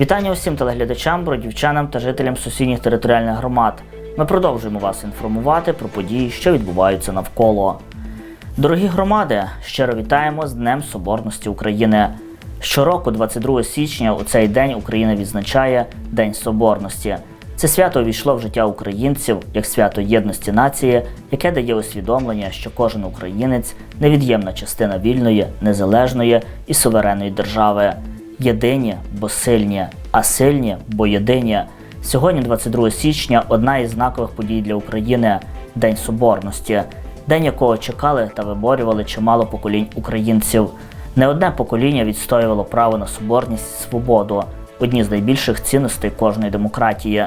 Вітання усім телеглядачам, бродівчанам та жителям сусідніх територіальних громад. Ми продовжуємо вас інформувати про події, що відбуваються навколо. Дорогі громади, щиро вітаємо з Днем Соборності України. Щороку, 22 січня, у цей день Україна відзначає День Соборності. Це свято увійшло в життя українців як свято єдності нації, яке дає усвідомлення, що кожен українець невід'ємна частина вільної, незалежної і суверенної держави. Єдині, бо сильні, а сильні, бо єдині. Сьогодні, 22 січня, одна із знакових подій для України День Соборності, день якого чекали та виборювали чимало поколінь українців. Не одне покоління відстоювало право на соборність і свободу, одні з найбільших цінностей кожної демократії.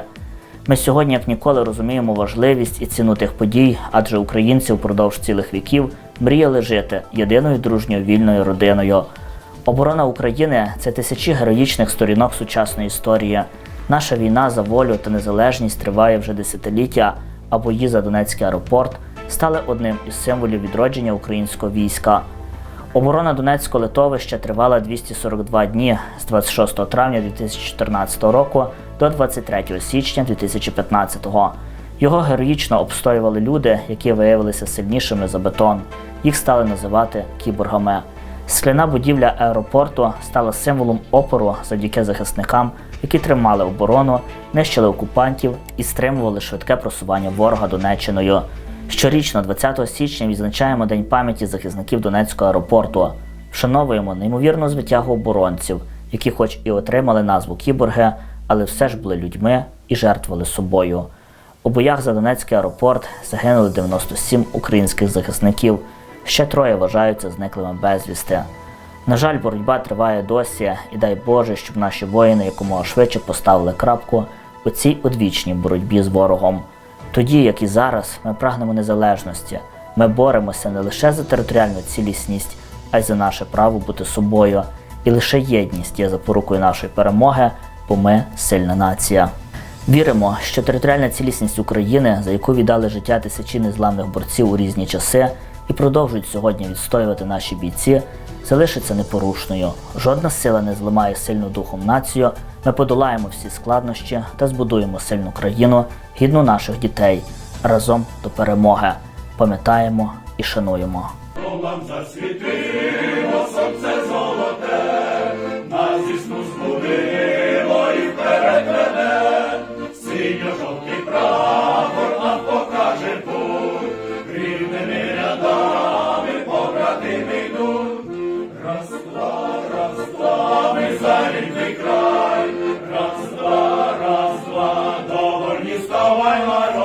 Ми сьогодні, як ніколи, розуміємо важливість і ціну тих подій, адже українці впродовж цілих віків мріяли жити єдиною дружньою вільною родиною. Оборона України це тисячі героїчних сторінок сучасної історії. Наша війна за волю та незалежність триває вже десятиліття, а бої за Донецький аеропорт стали одним із символів відродження українського війська. Оборона Донецького литовища тривала 242 дні з 26 травня 2014 року до 23 січня 2015 Його героїчно обстоювали люди, які виявилися сильнішими за бетон. Їх стали називати кіборгами. Скляна будівля аеропорту стала символом опору завдяки захисникам, які тримали оборону, нищили окупантів і стримували швидке просування ворога Донеччиною. Щорічно, 20 січня, відзначаємо День пам'яті захисників Донецького аеропорту. Вшановуємо неймовірну звитягу оборонців, які, хоч і отримали назву кіборги, але все ж були людьми і жертвували собою. У боях за Донецький аеропорт загинули 97 українських захисників. Ще троє вважаються зниклими безвісти. На жаль, боротьба триває досі, і дай Боже, щоб наші воїни якомога швидше поставили крапку у цій одвічній боротьбі з ворогом. Тоді, як і зараз, ми прагнемо незалежності. Ми боремося не лише за територіальну цілісність, а й за наше право бути собою. І лише єдність є запорукою нашої перемоги, бо ми сильна нація. Віримо, що територіальна цілісність України, за яку віддали життя тисячі незламних борців у різні часи, і продовжують сьогодні відстоювати наші бійці, залишиться непорушною. Жодна сила не зламає сильну духом націю. Ми подолаємо всі складнощі та збудуємо сильну країну, гідну наших дітей разом до перемоги. Пам'ятаємо і шануємо. Вам засвітило за край, раз, два, раз, два, до вольні ставай, народе,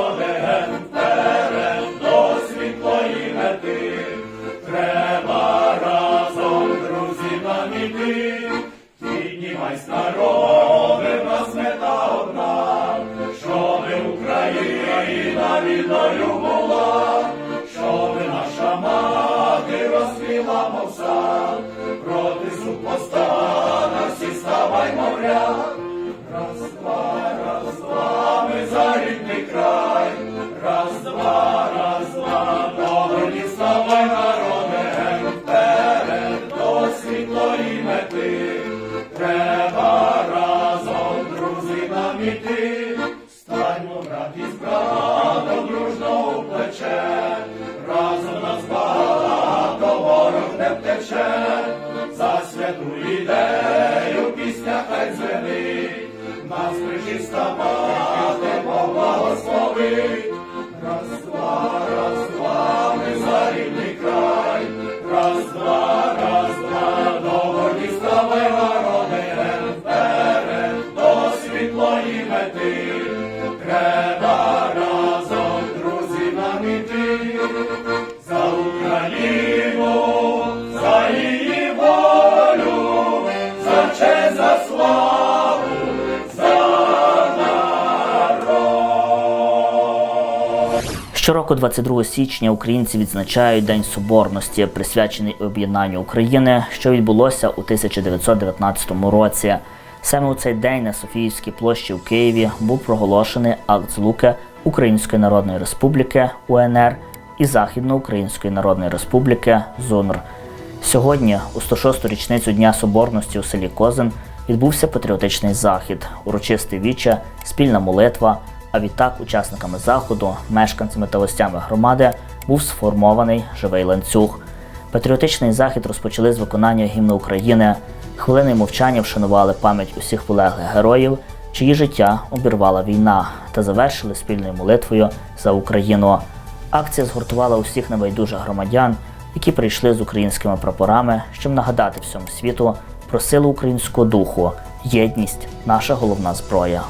love. Щороку, 22 січня, українці відзначають День Соборності, присвячений об'єднанню України, що відбулося у 1919 році. Саме у цей день на Софіївській площі в Києві був проголошений акт злуки Української Народної Республіки УНР і Західноукраїнської Народної Республіки ЗУНР. Сьогодні, у 106-ту річницю Дня Соборності у селі Козин, відбувся патріотичний захід, урочистий віче, спільна молитва. А відтак, учасниками заходу, мешканцями та гостями громади був сформований живий ланцюг. Патріотичний захід розпочали з виконання гімну України. Хвилини мовчання вшанували пам'ять усіх полеглих героїв, чиї життя обірвала війна, та завершили спільною молитвою за Україну. Акція згуртувала усіх небайдужих громадян, які прийшли з українськими прапорами, щоб нагадати всьому світу про силу українського духу, єдність наша головна зброя.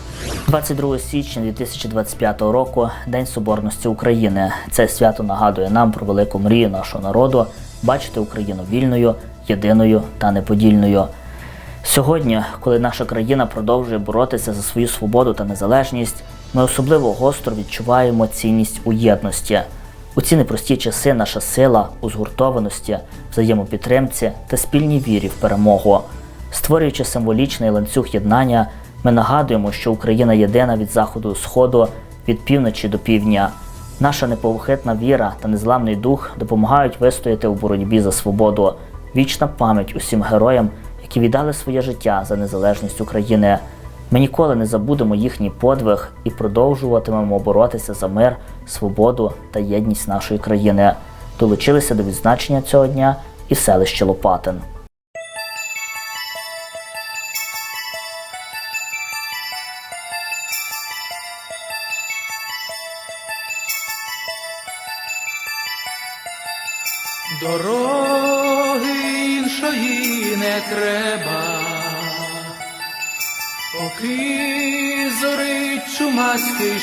22 січня 2025 року День Соборності України. Це свято нагадує нам про велику мрію нашого народу бачити Україну вільною, єдиною та неподільною. Сьогодні, коли наша країна продовжує боротися за свою свободу та незалежність, ми особливо гостро відчуваємо цінність у єдності. У ці непрості часи наша сила у згуртованості, взаємопідтримці та спільній вірі в перемогу. Створюючи символічний ланцюг єднання, ми нагадуємо, що Україна єдина від заходу до сходу, від півночі до півдня. Наша неповхитна віра та незламний дух допомагають вистояти у боротьбі за свободу. Вічна пам'ять усім героям, які віддали своє життя за незалежність України. Ми ніколи не забудемо їхній подвиг і продовжуватимемо боротися за мир, свободу та єдність нашої країни. Долучилися до відзначення цього дня і селище Лопатин.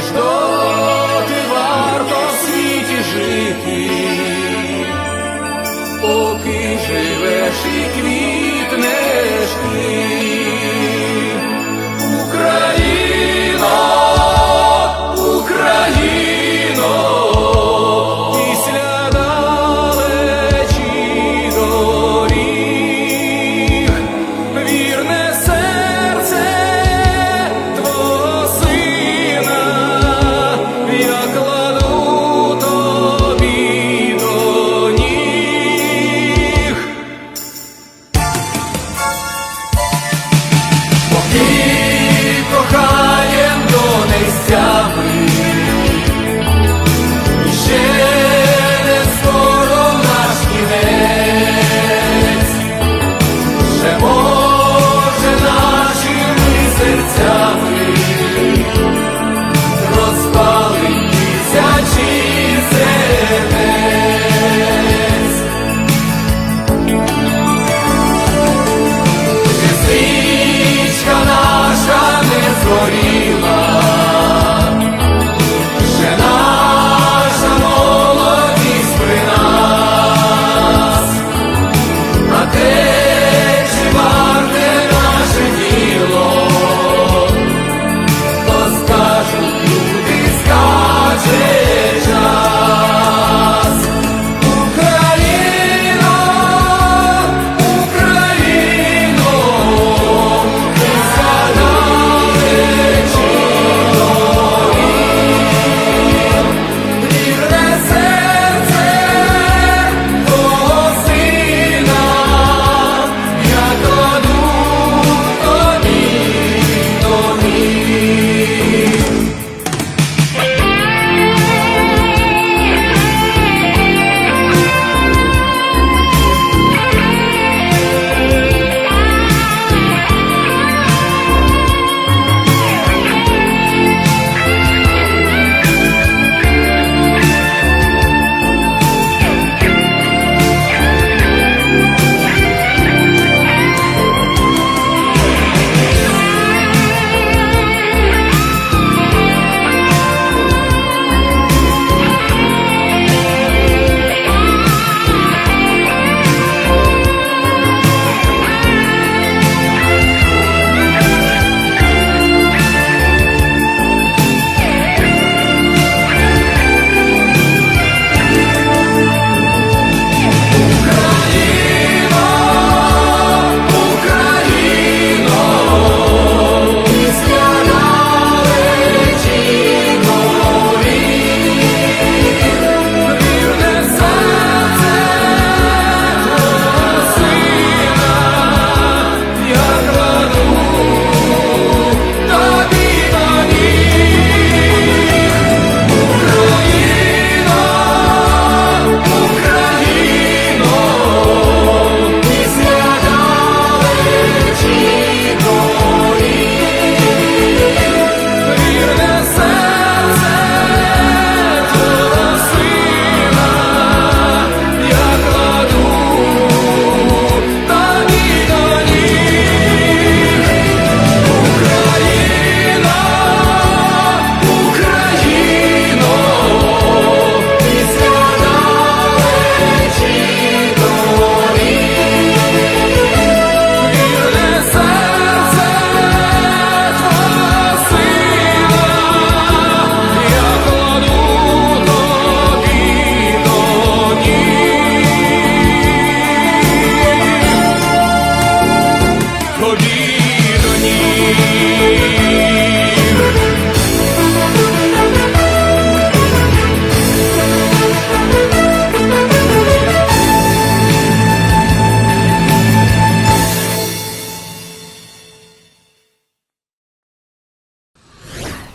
лиш доти варто в світі жити,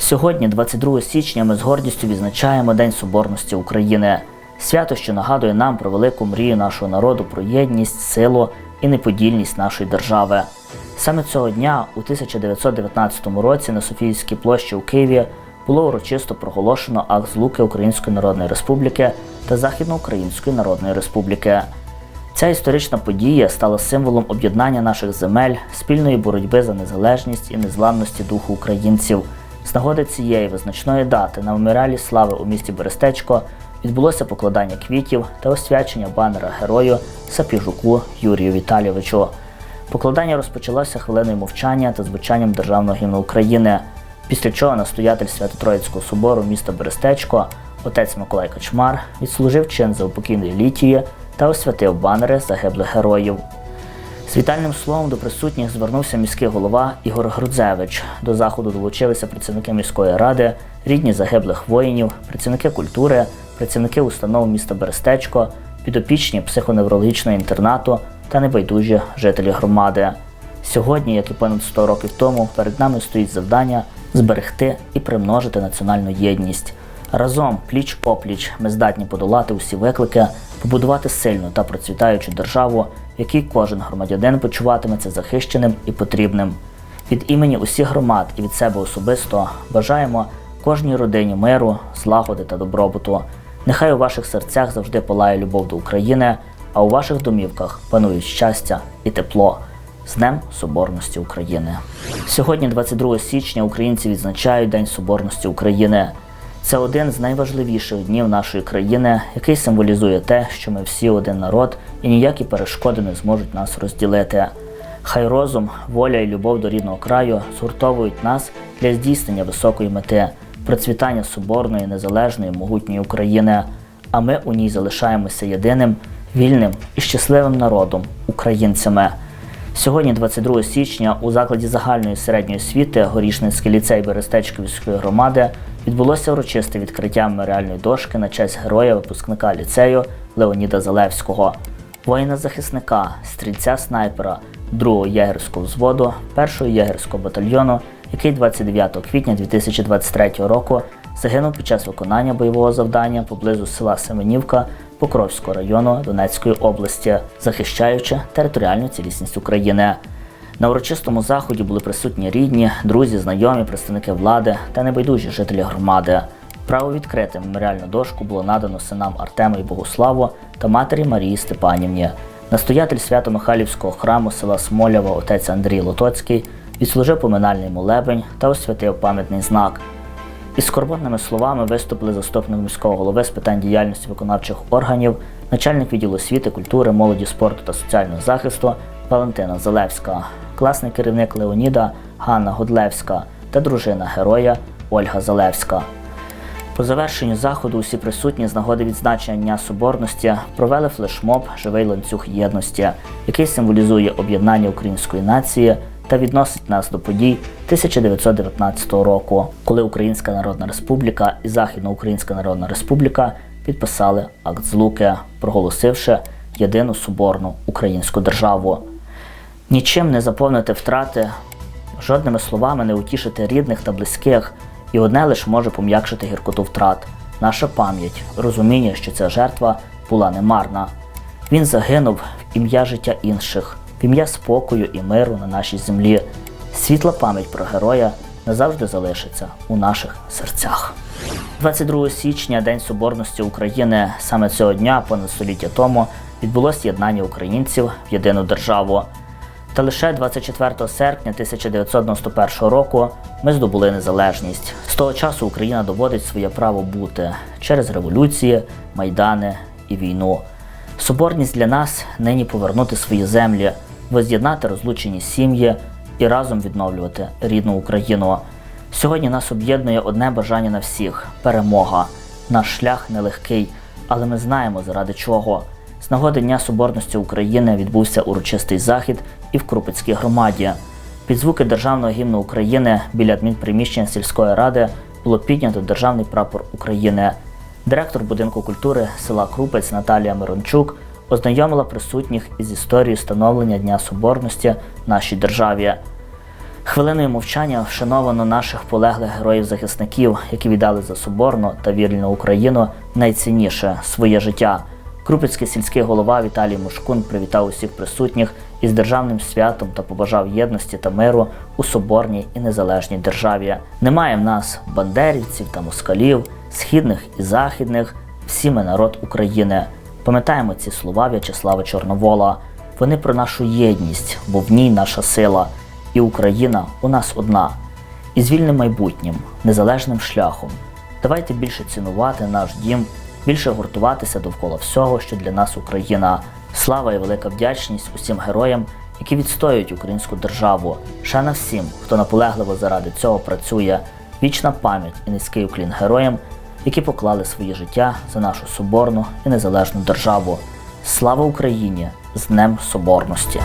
Сьогодні, 22 січня, ми з гордістю відзначаємо День Соборності України. Свято, що нагадує нам про велику мрію нашого народу, про єдність, силу і неподільність нашої держави. Саме цього дня, у 1919 році, на Софійській площі у Києві було урочисто проголошено акт злуки Української Народної Республіки та Західноукраїнської Народної Республіки. Ця історична подія стала символом об'єднання наших земель, спільної боротьби за незалежність і незламності духу українців. З нагоди цієї визначної дати на меморіалі слави у місті Берестечко відбулося покладання квітів та освячення банера герою Сапіжуку Юрію Віталійовичу. Покладання розпочалося хвилиною мовчання та звучанням державного гімну України, після чого настоятель Свято-Троїцького собору міста Берестечко, отець Миколай Качмар, відслужив чин за упокійної літії та освятив банери загиблих героїв. З вітальним словом до присутніх звернувся міський голова Ігор Грудзевич. До заходу долучилися працівники міської ради, рідні загиблих воїнів, працівники культури, працівники установ міста Берестечко, підопічні психоневрологічного інтернату та небайдужі жителі громади. Сьогодні, як і понад 100 років тому, перед нами стоїть завдання зберегти і примножити національну єдність. Разом, пліч опліч, ми здатні подолати усі виклики, побудувати сильну та процвітаючу державу, в якій кожен громадянин почуватиметься захищеним і потрібним. Від імені усіх громад і від себе особисто бажаємо кожній родині миру, злагоди та добробуту. Нехай у ваших серцях завжди палає любов до України, а у ваших домівках панують щастя і тепло. З Днем Соборності України. Сьогодні, 22 січня, українці відзначають День Соборності України. Це один з найважливіших днів нашої країни, який символізує те, що ми всі один народ і ніякі перешкоди не зможуть нас розділити. Хай розум, воля і любов до рідного краю згуртовують нас для здійснення високої мети, процвітання соборної, незалежної, могутньої України. А ми у ній залишаємося єдиним, вільним і щасливим народом, українцями. Сьогодні, 22 січня, у закладі загальної середньої освіти Горішницький ліцей Берестечківської громади відбулося урочисте відкриття меморіальної дошки на честь героя випускника ліцею Леоніда Залевського, воїна-захисника, стрільця снайпера 2-го єгерського взводу, 1-го єгерського батальйону, який 29 квітня 2023 року загинув під час виконання бойового завдання поблизу села Семенівка Покровського району Донецької області, захищаючи територіальну цілісність України. На урочистому заході були присутні рідні, друзі, знайомі, представники влади та небайдужі жителі громади. Право відкрити меморіальну дошку було надано синам Артему і Богославу та матері Марії Степанівні. Настоятель Свято-Михайлівського храму села Смолява отець Андрій Лотоцький відслужив поминальний молебень та освятив пам'ятний знак. Із скорботними словами виступили заступник міського голови з питань діяльності виконавчих органів, начальник відділу освіти, культури, молоді, спорту та соціального захисту Валентина Залевська, класний керівник Леоніда Ганна Годлевська та дружина героя Ольга Залевська. По завершенню заходу усі присутні з нагоди відзначення Дня Соборності провели флешмоб Живий ланцюг єдності, який символізує об'єднання української нації та відносить нас до подій 1919 року, коли Українська Народна Республіка і Західноукраїнська Народна Республіка підписали акт злуки, проголосивши єдину соборну українську державу. Нічим не заповнити втрати, жодними словами не утішити рідних та близьких, і одне лише може пом'якшити гіркоту втрат наша пам'ять, розуміння, що ця жертва була немарна. Він загинув в ім'я життя інших, в ім'я спокою і миру на нашій землі. Світла пам'ять про героя назавжди залишиться у наших серцях. 22 січня, День Соборності України. Саме цього дня, понад століття тому, відбулось єднання українців в єдину державу. Та лише 24 серпня 1991 року ми здобули незалежність. З того часу Україна доводить своє право бути через революції, майдани і війну. Соборність для нас нині повернути свої землі, воз'єднати розлучені сім'ї і разом відновлювати рідну Україну. Сьогодні нас об'єднує одне бажання на всіх перемога. Наш шлях нелегкий, але ми знаємо заради чого. З нагоди Дня Соборності України відбувся урочистий захід і в Крупицькій громаді. Під звуки державного гімну України біля адмінприміщення сільської ради було піднято державний прапор України. Директор будинку культури села Крупець Наталія Мирончук ознайомила присутніх із історією становлення Дня Соборності в нашій державі. Хвилиною мовчання вшановано наших полеглих героїв-захисників, які віддали за соборну та вільну Україну найцінніше своє життя. Крупицький сільський голова Віталій Мушкун привітав усіх присутніх із державним святом та побажав єдності та миру у соборній і незалежній державі. Немає в нас бандерівців та москалів, східних і західних. Всі ми народ України. Пам'ятаємо ці слова В'ячеслава Чорновола. Вони про нашу єдність, бо в ній наша сила, і Україна у нас одна. І з вільним майбутнім, незалежним шляхом. Давайте більше цінувати наш дім, більше гуртуватися довкола всього, що для нас Україна. Слава і велика вдячність усім героям, які відстоюють українську державу. Шана всім, хто наполегливо заради цього працює. Вічна пам'ять і низький уклін героям, які поклали своє життя за нашу соборну і незалежну державу. Слава Україні з Днем Соборності!